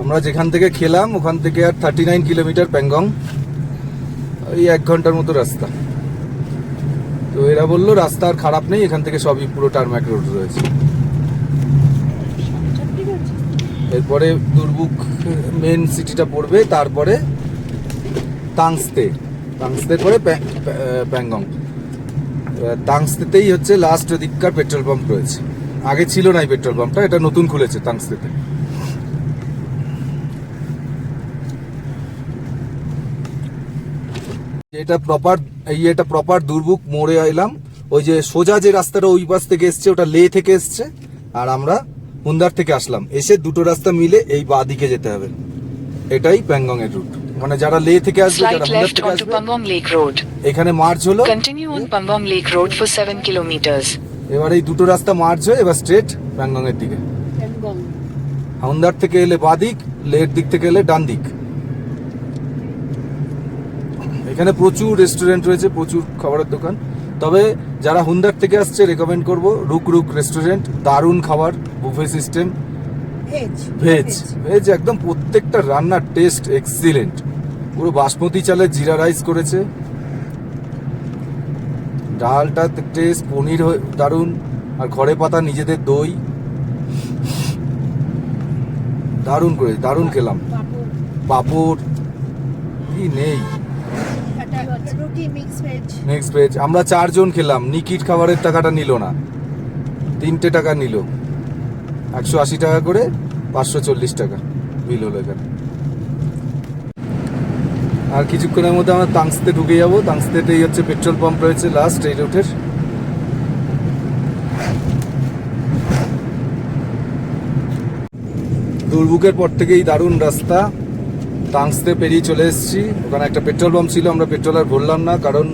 আমরা যেখান থেকে খেলাম, ওখান থেকে আর থার্টি নাইন কিলোমিটার প্যাংগং ওই এক ঘণ্টার মতো রাস্তা। তো এরা বলল, রাস্তা আর খারাপ নেই, এখান থেকে সবই পুরো টার্ম্যাক রোড রয়েছে। এরপরে দুর্বুক মেন সিটিটা পড়বে, তারপরে তাংস্তে তাংস্তে পরে প্যাং- প্যা- প্যাংগং তাংস্তেতেই হচ্ছে লাস্ট ওদিককার পেট্রোল পাম্প রয়েছে। আগে ছিল না এই পেট্রোল পাম্পটা এটা নতুন খুলেছে তাংস্তেতে এটা প্রপার এই এটা প্রপার দুর্বুক মোড়ে এলাম। ওই যে সোজা যে রাস্তাটা ওই পাশ থেকে এসছে ওটা লে থেকে এসছে আর আমরা হুন্দার থেকে আসলাম। এসে দুটো রাস্তা মিলে এই বা দিকে যেতে হবে। এটাই প্যাংগং এর রুট মানে যারা লে থেকে আসবে যারা হুন্দার থেকে আসবে. এখানে মার্চ হলো। Continue on Pangong Lake Road for 7 kilometers. এবার এই দুটো রাস্তা মার্চ হয়ে এবার স্ট্রেট প্যাংগং এর দিকে। হাউন্দার থেকে এলে বাদিক লের দিক থেকে এলে ডান দিক। এখানে প্রচুর রেস্টুরেন্ট রয়েছে প্রচুর খাবারের দোকান। তবে যারা হুন্দার থেকে আসছে রেকমেন্ড করব রুক রুক রেস্টুরেন্ট দারুণ খাবার বুফে সিস্টেম ভেজ ভেজ একদম প্রত্যেকটা রান্নার টেস্ট এক্সিলেন্ট পুরো বাসমতি চালের জিরা রাইস করেছে। ডালটা টেস্ট পনির দারুণ। আর ঘরে পাতা নিজেদের দই। দারুণ করে দারুণ খেলাম। পাপড়। কি নেই? ভেজ নেক্সট পেজ আমরা চারজন খেলাম। নিকিট খাবারের টাকাটা নিল না। তিনটে টাকা নিল। একশো আশি টাকা করে পাঁচশো চল্লিশ টাকা বিল হলো এখানে। আর কিছুক্ষণের মধ্যে আমরা তাংসতে ঢুকে যাব। তাংসতেতেই হচ্ছে পেট্রোল পাম্প রয়েছে লাস্ট এই রুটের। দুর্বুকের পর থেকেই দারুণ রাস্তা। তাংসতে পেরিয়ে চলে এসেছি। ওখানে একটা পেট্রোল পাম্প ছিল, আমরা পেট্রোল আর ভরলাম না, কারণ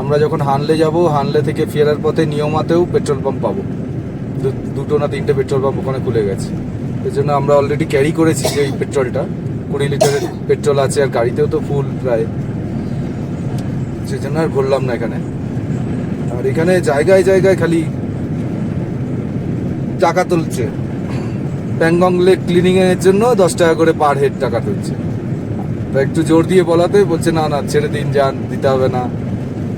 আমরা যখন হানলে যাব, হানলে থেকে ফেরার পথে নিয়মাতেও পেট্রোল পাম্প পাবো। দুটো না তিনটে পেট্রোল পাম্প ওখানে খুলে গেছে। এই জন্য আমরা অলরেডি ক্যারি করেছি যে এই পেট্রোলটা। কুড়ি লিটারের পেট্রোল আছে আর গাড়িতেও তো ফুল প্রায়। সেই জন্য আর ভরলাম না এখানে। আর এখানে জায়গায় জায়গায় খালি টাকা তুলছে। প্যাংগং লেক ক্লিনিং এর জন্য দশ টাকা করে পার হেড টাকা তুলছে। তা একটু জোর দিয়ে বলাতে বলছে, না না, ছেড়ে দিন, যান, দিতে হবে না।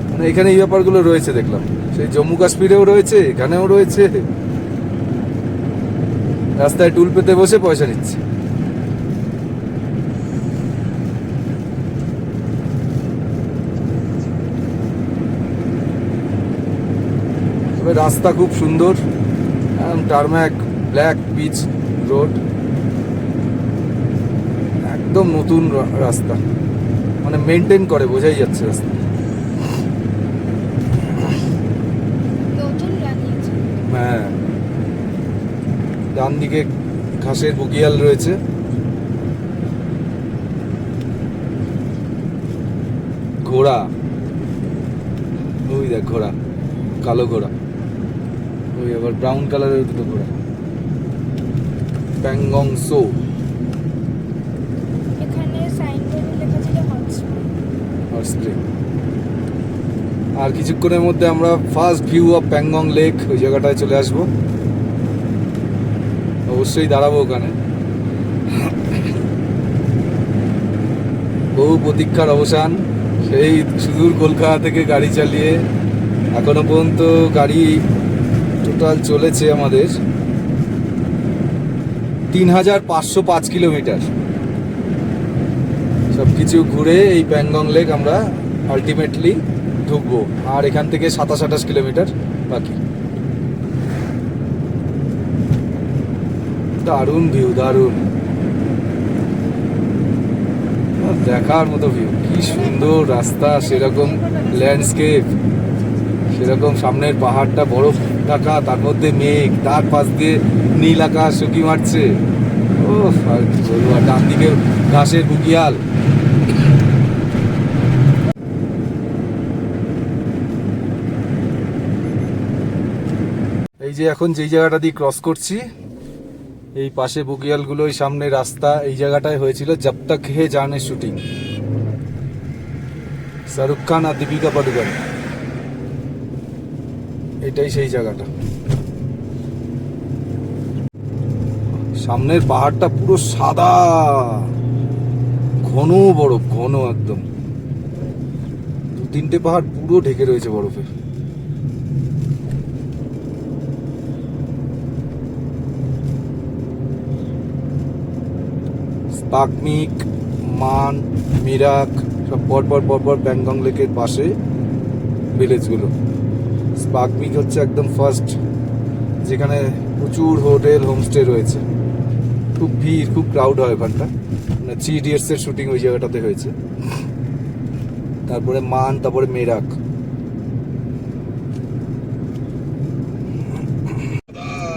মানে এখানে এই ব্যাপারগুলো রয়েছে দেখলাম। সেই জম্মু কাশ্মীরেও রয়েছে, এখানেও রয়েছে। রাস্তায় টুল পেতে বসে পয়সা নিচ্ছে। তবে রাস্তা খুব সুন্দর। Tarmac, black pitch road. একদম নতুন রাস্তা। মানে মেনটেন করে বোঝাই যাচ্ছে রাস্তা। হ্যাঁ। ডান দিকে ঘাসের বুকিয়াল রয়েছে। ঘোড়া। ওই দেখ ঘোড়া কালো ঘোড়া। ওই আবার ব্রাউন কালারের দুটো ঘোড়া। প্যাংগং সো এখানে সাইনবোর্ডে লেখা ছিল হট আর স্প্রিং আর কিছুক্ষণের মধ্যে আমরা first view of Pangong lake ওই জায়গাটায় চলে আসব। অবশ্যই দাঁড়াবো ওখানে। বহু প্রতীক্ষার অবসান। সেই সুদূর কলকাতা থেকে গাড়ি চালিয়ে এখনও পর্যন্ত গাড়ি টোটাল চলেছে আমাদের। তিন হাজার পাঁচশো পাঁচ কিলোমিটার। সব কিছু ঘুরে এই প্যাংগং লেক আমরা আলটিমেটলি ঢুকবো। আর এখান থেকে সাতাশ আঠাশ কিলোমিটার বাকি। দারুণ ভিউ দারুণ। দেখার মতো ভিউ কি সুন্দর রাস্তা, সেরকম ল্যান্ডস্কেপ সেরকম সামনের পাহাড়টা বরফ ঢাকা, তার মধ্যে মেঘ, তার পাশ দিয়ে নীল আকাশ শুকি মারছে। ও আর কি বলব ডান দিকে ঘাসের বুকিয়াল যে এখন যেই জায়গাটা দিয়ে ক্রস করছি, এই পাশে বুকিয়ালগুলো এই সামনে রাস্তা, এই জায়গাটায় হয়েছিল জব তক হে জানের শুটিং শাহরুখ খান আর দীপিকা পাডুকোন। এটাই সেই জায়গাটা। সামনের পাহাড়টা পুরো সাদা। ঘন বরফ, ঘন একদম। দু তিনটে পাহাড় পুরো ঢেকে রয়েছে বরফে। স্পাকমিক মান, মিরাক, সব পরপর পরপর প্যাংগং লেকের পাশে ভিলেজগুলো স্পাকমিক হচ্ছে একদম ফার্স্ট যেখানে প্রচুর হোটেল হোমস্টে রয়েছে। খুব ভিড়, খুব ক্রাউড হয় ওখানটা। মানে থ্রি ইডিয়টস এর শুটিং ওই জায়গাটাতে হয়েছে। তারপরে মান, তারপরে মেরাক।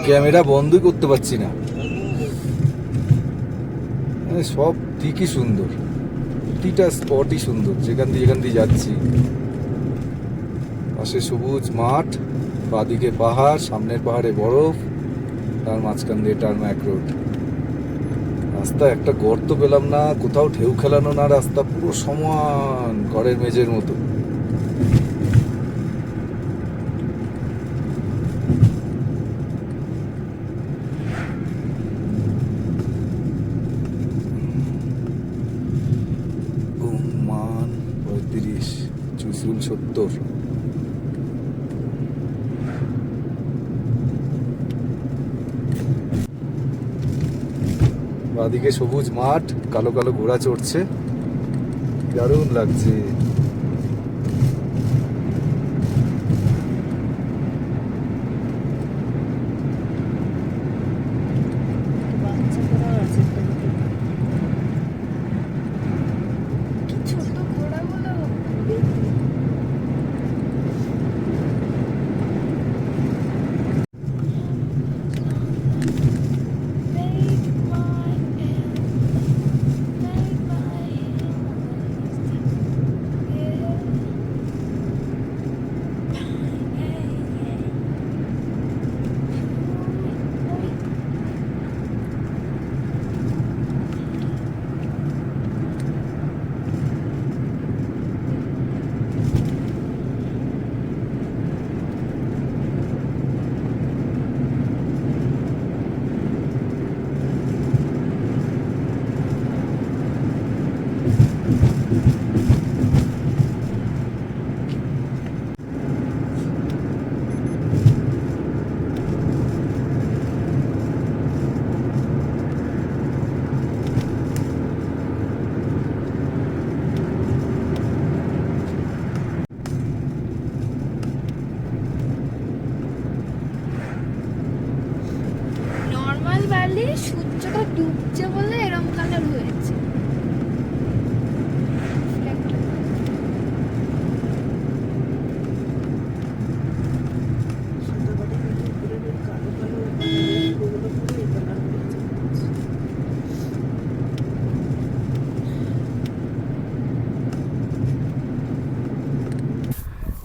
ক্যামেরা বন্ধই করতে পারছি না। মানে সব দিকই সুন্দর। প্রতিটা স্পটই সুন্দর, যেখান দিয়ে যেখান দিয়ে যাচ্ছি। পাশে সবুজ মাঠ, বাদিকে পাহাড়, সামনের পাহাড়ে বরফ, তার মাঝখান দিয়ে টার্ম্যাক রোড রাস্তা একটা গর্ত পেলাম না, কোথাও ঢেউ খেলানো না, রাস্তা পুরো সমান ঘরের মেঝের মতো মান পঁয়ত্রিশ চুসুল সত্তর বাদিকে সবুজ মাঠ কালো কালো ঘোড়া চড়ছে। দারুণ লাগছে।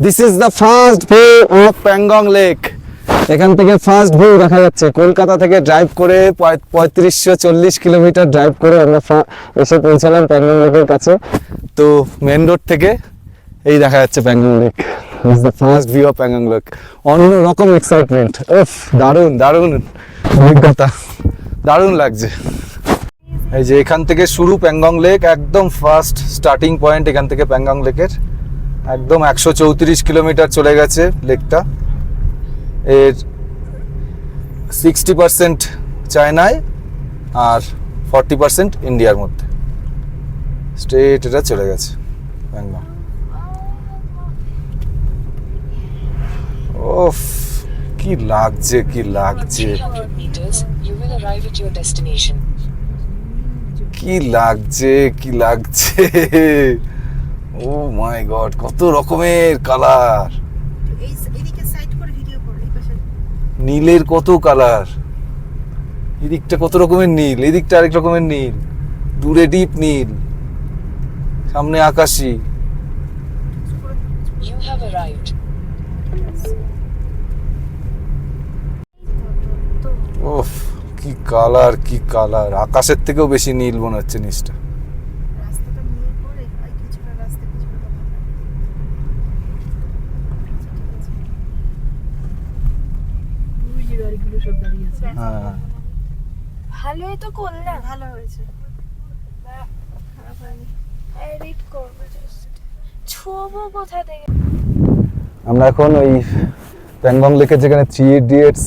This is the first view of Pangong lake এখান থেকে ফার্স্ট ভিউ দেখা যাচ্ছে। কলকাতা থেকে ড্রাইভ করে পঁয়- পঁয়ত্রিশশো চল্লিশ কিলোমিটার ড্রাইভ করে আমরা এসে পৌঁছালাম প্যাংগং লেকের কাছে। তো মেন রোড থেকে এই দেখা যাচ্ছে Pangong lake is the first view of Pangong lake অন্য রকম এক্সাইটমেন্ট ওফ দারুণ দারুণ অভিজ্ঞতা। দারুণ লাগছে। এই যে এখান থেকে শুরু প্যাংগং লেক একদম ফার্স্ট স্টার্টিং পয়েন্ট এখান থেকে প্যাংগং লেকের একদম একশো চৌত্রিশ কিলোমিটার চলে গেছে লেকটা। এর সিক্সটি পার্সেন্ট চায়নায় আর ফর্টি পার্সেন্ট ইন্ডিয়ার মধ্যে। স্ট্রেট এটা চলে গেছে ওফ কি লাগছে কি লাগছে। 300 meters, you will arrive at your destination. কি লাগছে কি লাগছে। ও মাই গড কত রকমের কালার। এই এদিকে সাইড করে ভিডিও করো এই পাশে। নীলের কত কালার। এদিকটা কত রকমের নীল এদিকটা আরেক রকমের নীল। দূরে ডিপ নীল। সামনে আকাশি. ওফ কি কালার কি কালার। আকাশের থেকেও বেশি নীল মনে হচ্ছে নিচটা রাস্তাটা নিয়ে পরে আর কিছুটা রাস্তা কিছুটা হ্যাঁ ভালোই তো করলে। ভালো হয়েছে। এডিট করব জাস্ট ছোবো কোথা থেকে? আমরা এখন ওই প্যাংগং লেকের যেখানে থ্রি ইডিয়েটস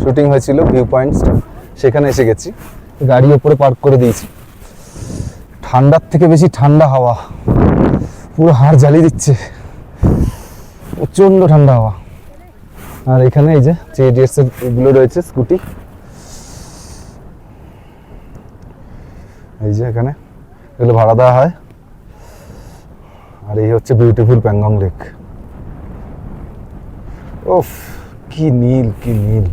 শুটিং হয়েছিল ভিউ পয়েন্টসটা সেখানে এসে গেছি। গাড়ি ওপরে পার্ক করে দিয়েছি। ঠান্ডার থেকে বেশি ঠান্ডা হাওয়া। পুরো হাড় জ্বালিয়ে দিচ্ছে। প্রচণ্ড ঠান্ডা হাওয়া। আর এখানে এই যে থ্রি ইডিয়েটস এগুলো রয়েছে স্কুটি এই যে এখানে, এগুলো ভাড়া দেওয়া হয়। আর এই হচ্ছে বিউটিফুল প্যাংগং লেক ওফ কি নীল কি নীল।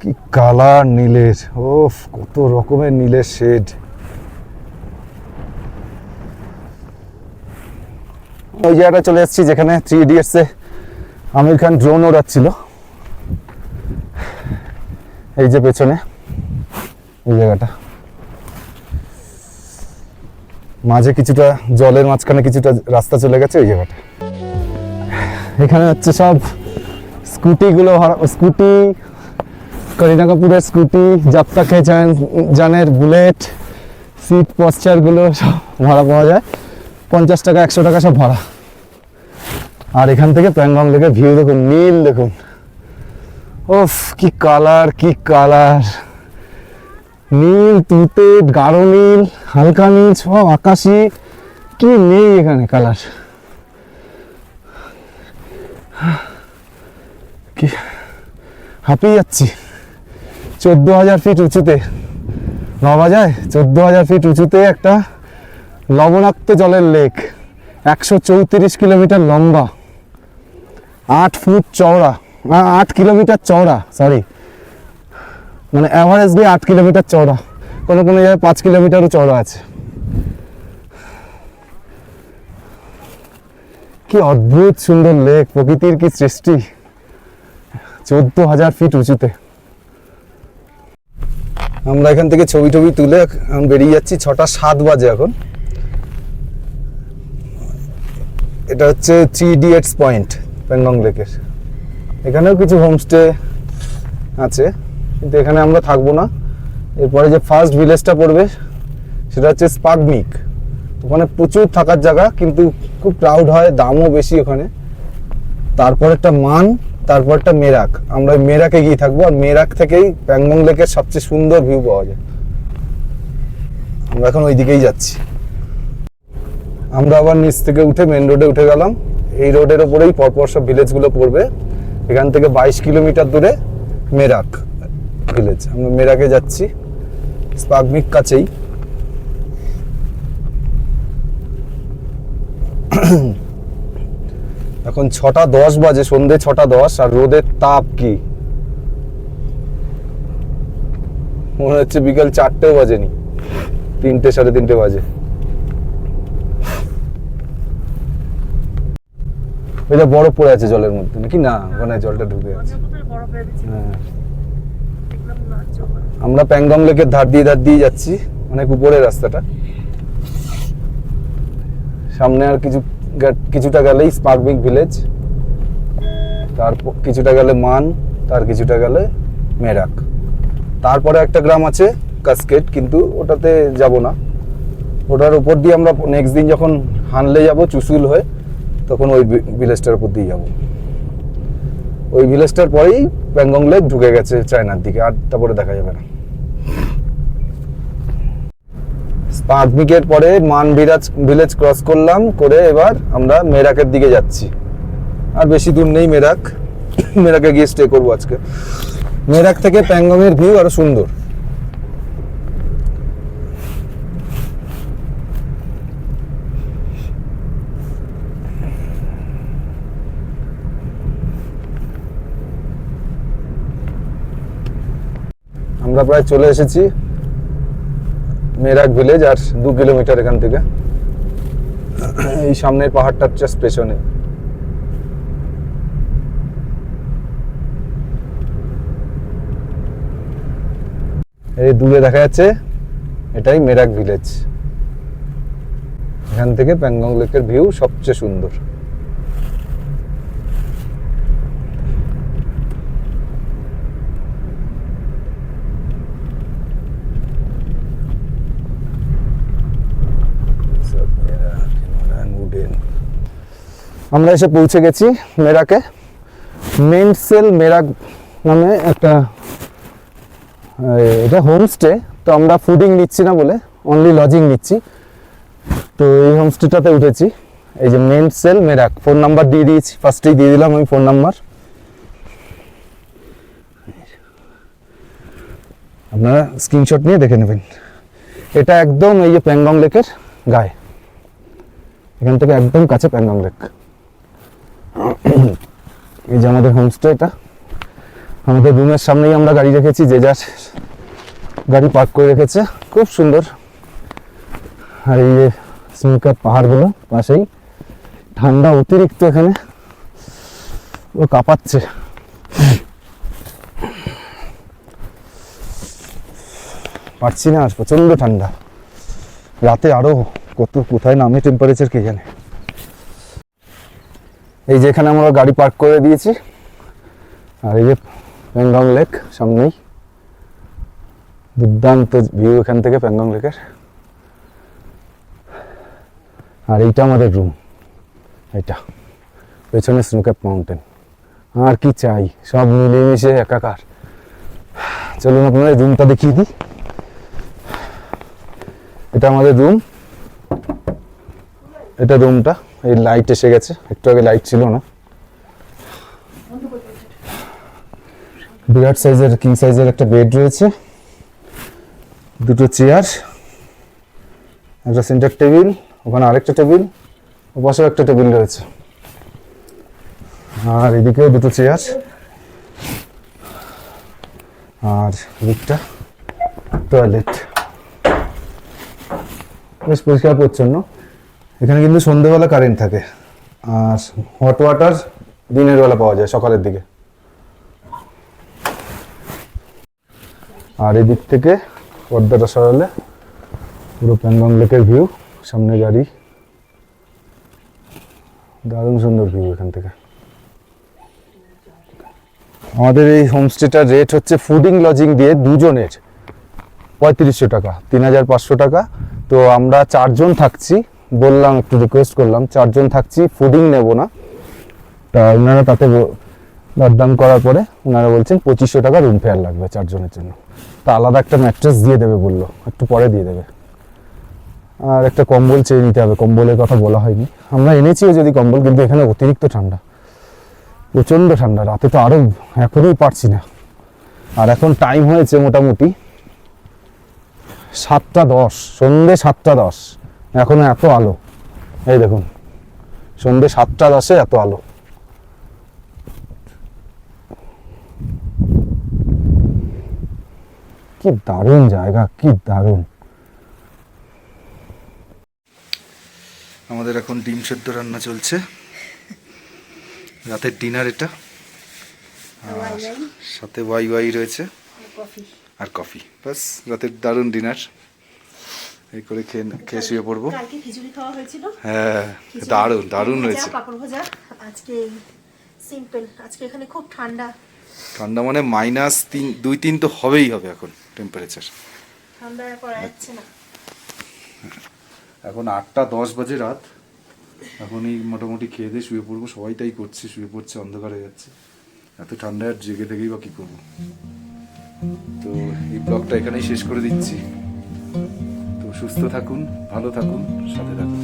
কি কালার নীলের ওফ কত রকমের নীলের শেড। ওই জায়গাটা চলে যাচ্ছি যেখানে থ্রি ইডিয়টস আমির খান ড্রোন ওড়াচ্ছিল। এই যে পেছনে, এই জায়গাটা। মাঝে কিছুটা জলের মাঝখানে কিছুটা রাস্তা চলে গেছে ওই জায়গাটা। এখানে হচ্ছে সব স্কুটিগুলো স্কুটি, করিনা কাপুরের স্কুটি যাত্রা খেয়েছেন জানের বুলেট, সিট পশ্চারগুলো সব ভাড়া পাওয়া যায়। পঞ্চাশ টাকা, একশো টাকা সব ভাড়া আর এখান থেকে প্যাংগং লেকে ভিউ দেখুন, নীল দেখুন। ওফ কি কালার কি কালার। নীল, তুতে, গাঢ় নীল, হালকা নীল, সব আকাশি। কি নেই এখানে কালার। কি? হাঁপিয়ে যাচ্ছি। চোদ্দ হাজার ফিট উঁচুতে। ভাবা যায়? চোদ্দ হাজার ফিট উঁচুতে একটা লবণাক্ত জলের লেক একশো চৌত্রিশ কিলোমিটার লম্বা। আট ফুট চওড়া। আট কিলোমিটার চওড়া সরি মানে অ্যাভারেজলি আট কিলোমিটার চওড়া। কোনো কোনো জায়গায় পাঁচ কিলোমিটারও চওড়া আছে। কি অদ্ভুত সুন্দর লেক প্রকৃতির কি সৃষ্টি। চোদ্দ হাজার ফিট উঁচুতে। আমরা এখান থেকে ছবি টবি তুলে এখন বেরিয়ে যাচ্ছি, ছটা সাত বাজে এখন। এটা হচ্ছে থ্রি ইডিয়েটস পয়েন্ট প্যাংগং লেকের এখানেও কিছু হোমস্টে আছে, কিন্তু এখানে আমরা থাকব না। এরপরে যে ফার্স্ট ভিলেজটা পড়বে, সেটা হচ্ছে স্পাগমিক ওখানে প্রচুর থাকার জায়গা, কিন্তু খুব ক্রাউড হয়, দামও বেশি ওখানে। তারপর একটা মান, তারপর একটা মেরাক। আমরা মেরাকে গিয়ে থাকব, আর মেরাক থেকেই প্যাংগং লেকের সবচেয়ে সুন্দর ভিউ পাওয়া যায়। আমরা এখন ওই দিকেই যাচ্ছি। আমরা আবার নিচ থেকে উঠে মেন রোডে উঠে গেলাম। এই রোডের ওপরেই পরপর সব ভিলেজগুলো পড়বে। এখান থেকে বাইশ কিলোমিটার দূরে মেরাক ভিলেজ আমরা মেরাকে যাচ্ছি, স্পাগমিক কাছেই। এখন ছটা দশ বাজে, সন্ধে ছটা দশ, আর রোদের তাপ কি? মনে হচ্ছে বিকাল চারটেও বাজেনি, তিনটে সাড়ে তিনটে বাজে। ওইটা বরফ পড়ে আছে জলের মধ্যে নাকি? না ওখানে জলটা ঢুকে আছে। হ্যাঁ। আমরা প্যাংগং লেকের ধার দিয়ে ধার দিয়ে যাচ্ছি অনেক উপরে রাস্তাটা। সামনে আর কিছু কিছুটা গেলেই স্পার্কবিক ভিলেজ তারপর কিছুটা গেলে মান তার কিছুটা গেলে মেরাক তারপরে একটা গ্রাম আছে কাসকেট কিন্তু ওটাতে যাব না। ওটার উপর দিয়ে আমরা নেক্সট দিন যখন হানলে যাব চুসুল হয়ে তখন ওই ভিলেজটার উপর দিয়ে যাব। ওই ভিলেজটার পরেই প্যাংগং লেক ঢুকে গেছে চায়নার দিকে, আর তারপরে দেখা যাবে না। স্পার্কমিকের পরে মান ভিরাজ ভিলেজ ক্রস করলাম, করে এবার আমরা মেরাকের দিকে যাচ্ছি। আর বেশি দূর নেই মেরাক। মেরাকে গিয়ে স্টে করব আজকে। মেরাক থেকে প্যাংগংয়ের ভিউ আরও সুন্দর। আমরা প্রায় চলে এসেছি মেরাক ভিলেজ আর দু কিলোমিটার এখান থেকে। এই সামনের পাহাড়টার জাস্ট পেছনে এই দূরে দেখা যাচ্ছে এটাই মেরাক ভিলেজ এখান থেকে প্যাংগং লেকের ভিউ সবচেয়ে সুন্দর। আমরা এসে পৌঁছে গেছি মেরাকে। মেনসেল মেরাক নামে একটা এটা হোমস্টে তো আমরা ফুডিং নিচ্ছি না বলে অনলি লজিং নিচ্ছি। তো এই হোমস্টেটাতে উঠেছি। এই যে main cell Merak phone number দিয়ে দিয়েছি ফার্স্টেই দিয়ে দিলাম আমি ফোন নাম্বার আপনারা স্ক্রিনশট নিয়ে দেখে নেবেন। এটা একদম এই যে প্যাংগং লেকের গায়ে। এখান থেকে একদম কাছে প্যাংগং লেক। এই যে আমাদের হোমস্টে এটা। আমাদের রুমের সামনেই আমরা গাড়ি রেখেছি, যে যার গাড়ি পার্ক করে রেখেছে। খুব সুন্দর। আর এই যে স্নোকার পাহাড়গুলো পাশেই। ঠান্ডা অতিরিক্ত এখানে। ও কাঁপাচ্ছে। পারছি না আর প্রচণ্ড ঠান্ডা। রাতে আরও কত, কোথায় নামে টেম্পারেচার কে জানে। এই যে এখানে আমরা গাড়ি পার্ক করে দিয়েছি। আর এই যে প্যাংগং লেক সামনেই। দুর্দান্ত ভিউ এখান থেকে প্যাংগং লেকের আর এইটা আমাদের রুম এইটা। পেছনে স্নোক্যাপ মাউন্টেন আর কি চাই? সব মিলেমিশে একাকার। চলুন আপনাদের রুমটা দেখিয়ে দিই। এটা আমাদের রুম এটা রুমটা এই লাইট এসে গেছে। একটু আগে লাইট ছিল না। বিরাট সাইজের কিং সাইজের একটা বেড রয়েছে। দুটো চেয়ার একটা সেন্টার টেবিল ওখানে আরেকটা টেবিল ও পাশেও একটা টেবিল রয়েছে। আর এদিকেও দুটো চেয়ার আর এদিকটা টয়লেট বেশ পরিষ্কার পরিচ্ছন্ন। এখানে কিন্তু সন্ধেবেলা কারেন্ট থাকে। আর হট ওয়াটার দিনের বেলা পাওয়া যায় সকালের দিকে। আর এদিক থেকে পর্দাটা সরালে পুরো প্যাংগং লেকের ভিউ সামনে গাড়ি। দারুণ সুন্দর ভিউ এখান থেকে। আমাদের এই হোমস্টেটার রেট হচ্ছে ফুডিং লজিং দিয়ে দুজনের পঁয়ত্রিশশো টাকা, তিন হাজার পাঁচশো টাকা। তো আমরা চারজন থাকছি। বললাম, একটু রিকোয়েস্ট করলাম, চারজন থাকছি ফুডিং নেব না। তা ওনারা তাতে দরদাম করার পরে ওনারা বলছেন, পঁচিশশো টাকা রুম ফেয়ার লাগবে চারজনের জন্য। তা আলাদা একটা ম্যাট্রেস দিয়ে দেবে বলল, একটু পরে দিয়ে দেবে। আর একটা কম্বল চেয়ে নিতে হবে, কম্বলের কথা বলা হয়নি। আমরা এনেছিও যদি কম্বল, কিন্তু এখানে অতিরিক্ত ঠান্ডা। প্রচণ্ড ঠান্ডা, রাতে তো আরও এখনই পারছি না। আর এখন টাইম হয়েছে মোটামুটি সাতটা দশ, সন্ধে সাতটা দশ। এখনও এত আলো। এই দেখুন সন্ধে সাতটা দশে এত আলো। কি দারুণ জায়গা কি দারুণ। আমাদের এখন ডিম সেদ্ধ রান্না চলছে। রাতের ডিনার এটা। আর সাথে ওয়াই ওয়াই রয়েছে। আর কফি। বাস রাতের দারুণ ডিনার। এই করে খেয়ে খেয়ে শুয়ে পড়ব। কালকে খিচুড়ি খাওয়া হয়েছিল। হ্যাঁ দারুণ দারুণ হয়েছে। পাঁপড় ভাজা আজকে সিম্পল আজকে এখানে খুব ঠান্ডা। ঠান্ডা মানে মাইনাস তিন দুই তিন তো হবেই হবে এখন টেম্পারেচার ঠান্ডা করা যাচ্ছে না। এখন আটটা দশ বাজে রাত। এখনই মোটামুটি খেয়ে দিয়ে শুয়ে পড়ব। সবাই তাই করছে শুয়ে পড়ছে অন্ধকার হয়ে যাচ্ছে। এত ঠান্ডায় আর জেগে থেকেই বা কী করব? তো এই ব্লগটা এখানেই শেষ করে দিচ্ছি। সুস্থ থাকুন ভালো থাকুন সাথে থাকুন।